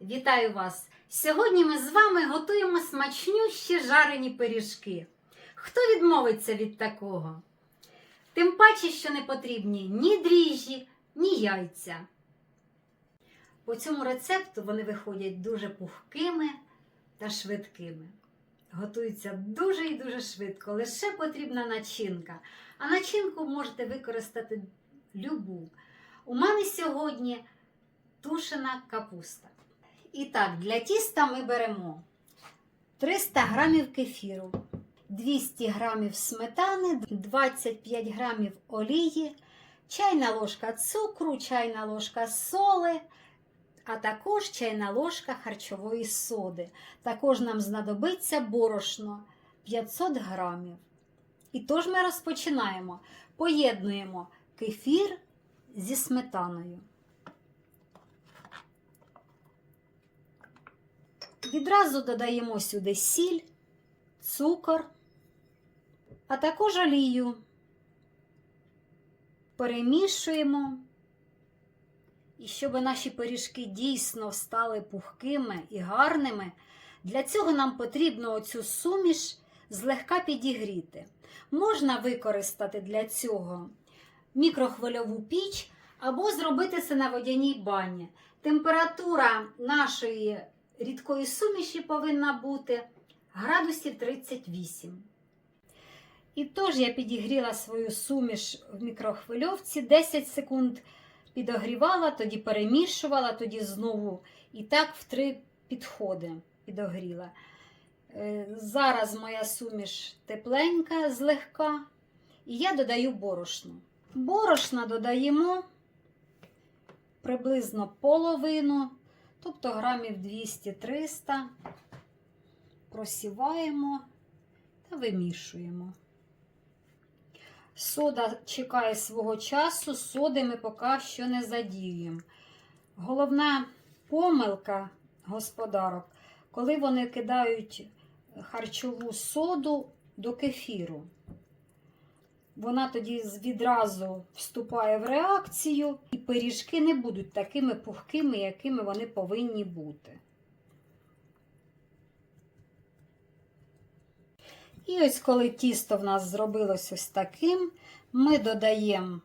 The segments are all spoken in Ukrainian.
Вітаю вас! Сьогодні ми з вами готуємо смачнющі жарені пиріжки. Хто відмовиться від такого? Тим паче, що не потрібні ні дріжджі, ні яйця. По цьому рецепту вони виходять дуже пухкими та швидкими. Готуються дуже і дуже швидко, лише потрібна начинка. А начинку можете використати любу. У мене сьогодні тушена капуста. І так, для тіста ми беремо 300 грамів кефіру, 200 грамів сметани, 25 грамів олії, чайна ложка цукру, чайна ложка соли, а також чайна ложка харчової соди. Також нам знадобиться борошно 500 грамів. І тож ми розпочинаємо. Поєднуємо кефір зі сметаною. Відразу додаємо сюди сіль, цукор, а також олію. Перемішуємо. І щоб наші пиріжки дійсно стали пухкими і гарними, для цього нам потрібно оцю суміш злегка підігріти. Можна використати для цього мікрохвильову піч або зробити це на водяній бані. Температура нашої рідкої суміші повинна бути градусів 38. І тож я підігріла свою суміш в мікрохвильовці 10 секунд підогрівала, тоді перемішувала, тоді знову і так в три підходи підогріла. Е, Зараз моя суміш тепленька, злегка, і я додаю борошно. Борошна додаємо приблизно половину, тобто грамів 200-300, просіваємо та вимішуємо. Сода чекає свого часу, соди ми поки що не задіюємо. Головна помилка господарок, коли вони кидають харчову соду до кефіру. Вона тоді відразу вступає в реакцію, і пиріжки не будуть такими пухкими, якими вони повинні бути. І ось коли тісто в нас зробилось ось таким, ми додаємо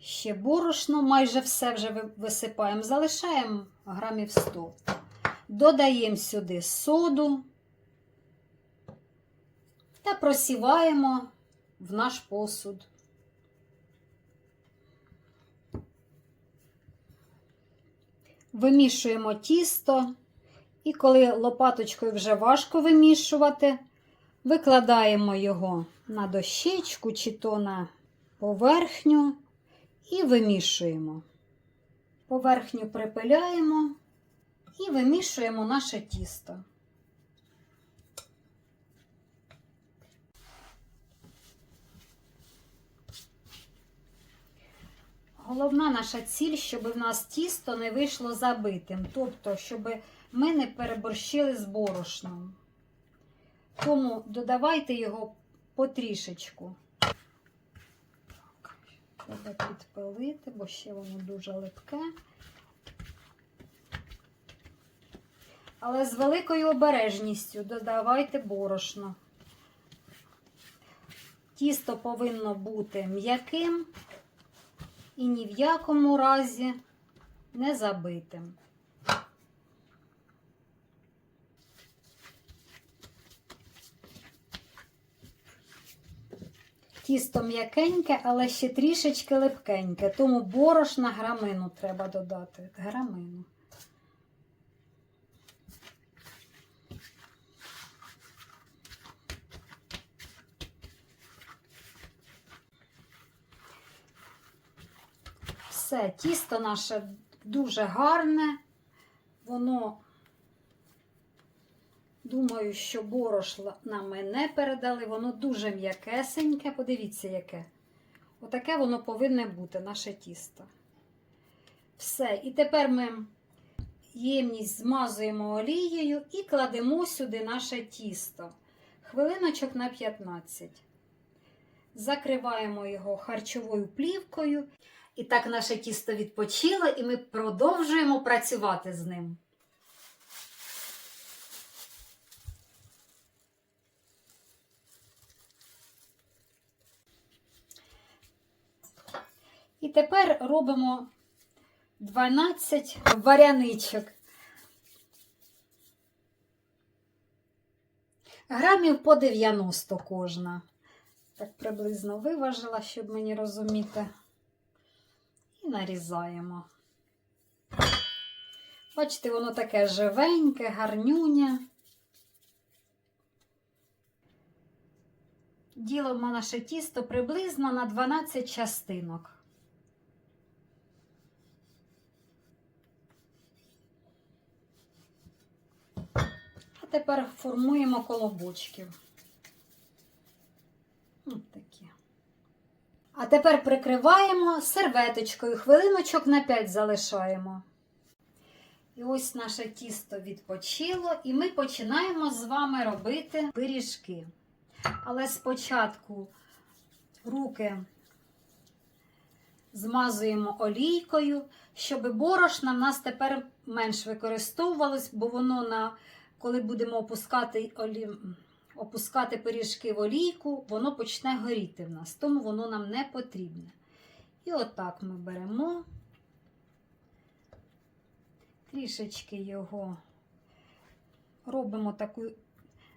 ще борошно, майже все вже висипаємо, залишаємо грамів 100. Додаємо сюди соду та просіваємо в наш посуд. Вимішуємо тісто, і коли лопаточкою вже важко вимішувати, викладаємо його на дощечку чи то на поверхню і вимішуємо. Поверхню припиляємо і вимішуємо наше тісто. Головна наша ціль, щоб в нас тісто не вийшло забитим, тобто, щоб ми не переборщили з борошном. Тому додавайте його потрішечку. Треба підпилити, бо ще воно дуже липке. Але з великою обережністю додавайте борошно. Тісто повинно бути м'яким і ні в якому разі не забитим. Тісто м'якеньке, але ще трішечки липкеньке, тому борошна грамину треба додати. Грамину. Все, тісто наше дуже гарне, воно, думаю, що борошна ми не передали, воно дуже м'якесеньке. Подивіться, яке. Отаке воно повинне бути, наше тісто. Все. І тепер ми ємність змазуємо олією і кладемо сюди наше тісто. Хвилиночок на 15. Закриваємо його харчовою плівкою. І так наше тісто відпочило, і ми продовжуємо працювати з ним. І тепер робимо 12 варяничок. Грамів по 90 кожна. Так приблизно виважила, щоб мені розуміти. Нарізаємо. Бачите, воно таке живеньке, гарнюнє. Ділимо наше тісто приблизно на 12 частинок. А тепер формуємо колобочків. Ось такі. А тепер прикриваємо серветочкою, хвилиночок на 5 залишаємо. І ось наше тісто відпочило, і ми починаємо з вами робити пиріжки. Але спочатку руки змазуємо олійкою, щоб борошна в нас тепер менш використовувалось, бо воно, на, коли будемо опускати, олі... опускати пиріжки в олійку, воно почне горіти в нас, тому воно нам не потрібне. І отак ми беремо, трішечки його робимо таку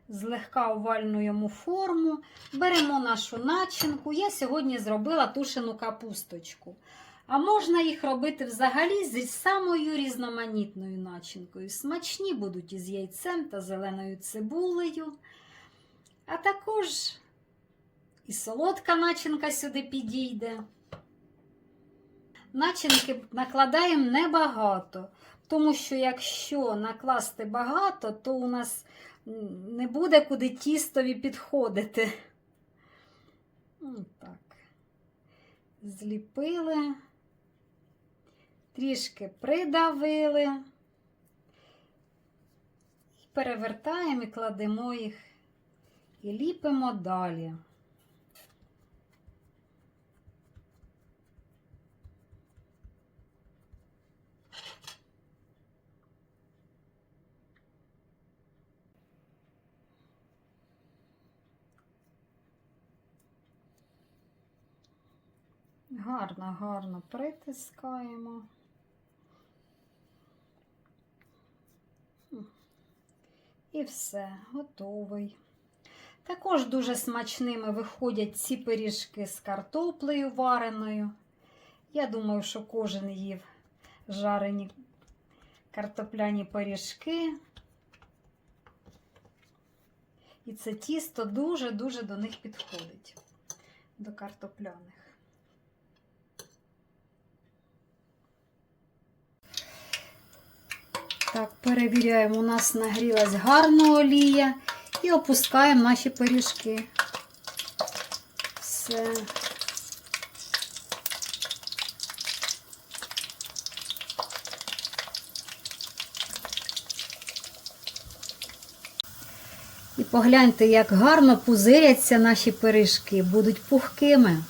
злегка овальну йому форму. Беремо нашу начинку. Я сьогодні зробила тушену капусточку. А можна їх робити взагалі зі самою різноманітною начинкою. Смачні будуть із яйцем та зеленою цибулею. А також і солодка начинка сюди підійде. Начинки накладаємо небагато, тому що якщо накласти багато, то у нас не буде куди тістові підходити. Ось так. Зліпили, трішки придавили перевертаємо і кладемо їх і ліпимо далі. Гарно, гарно притискаємо. І все, готовий. Також дуже смачними виходять ці пиріжки з картоплею вареною. Я думаю, що кожен їв жарені картопляні пиріжки. І це тісто дуже-дуже до них підходить, до картопляних. Так, перевіряємо, у нас нагрілась гарна олія і опускаємо наші пиріжки. Все. І погляньте, як гарно пузиряться наші пиріжки, будуть пухкими.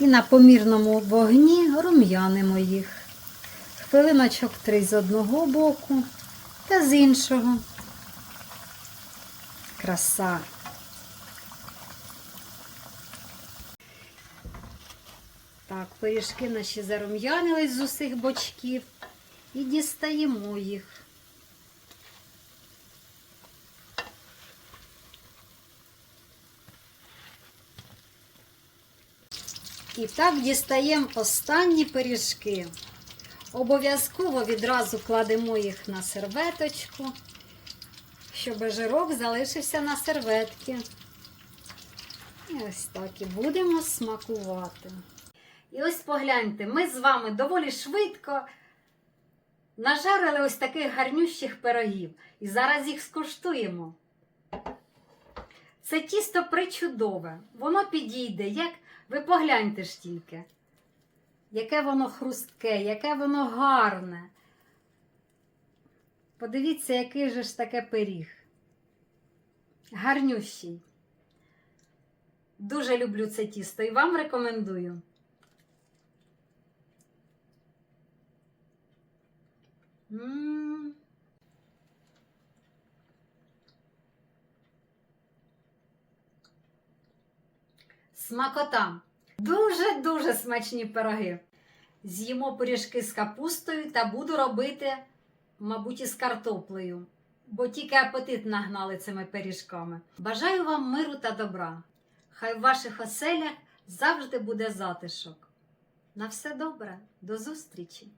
І на помірному вогні рум'янимо їх. Хвилиночок три з одного боку та з іншого. Краса. Так, пиріжки наші зарум'янились з усіх бочків і дістаємо їх. І так дістаємо останні пиріжки. Обов'язково відразу кладемо їх на серветочку, щоб жирок залишився на серветці. І ось так і будемо смакувати. І ось погляньте, ми з вами доволі швидко нажарили ось таких гарнющих пирогів. І зараз їх скуштуємо. Це тісто причудове, воно підійде, як ви погляньте ж тільки, яке воно хрустке, яке воно гарне. Подивіться, який же ж таке пиріг. Гарнющий. Дуже люблю це тісто і вам рекомендую. М. Смакота! Дуже-дуже смачні пироги. З'їмо пиріжки з капустою та буду робити, мабуть, із картоплею, бо тільки апетит нагнали цими пиріжками. Бажаю вам миру та добра. Хай в ваших оселях завжди буде затишок. На все добре, до зустрічі!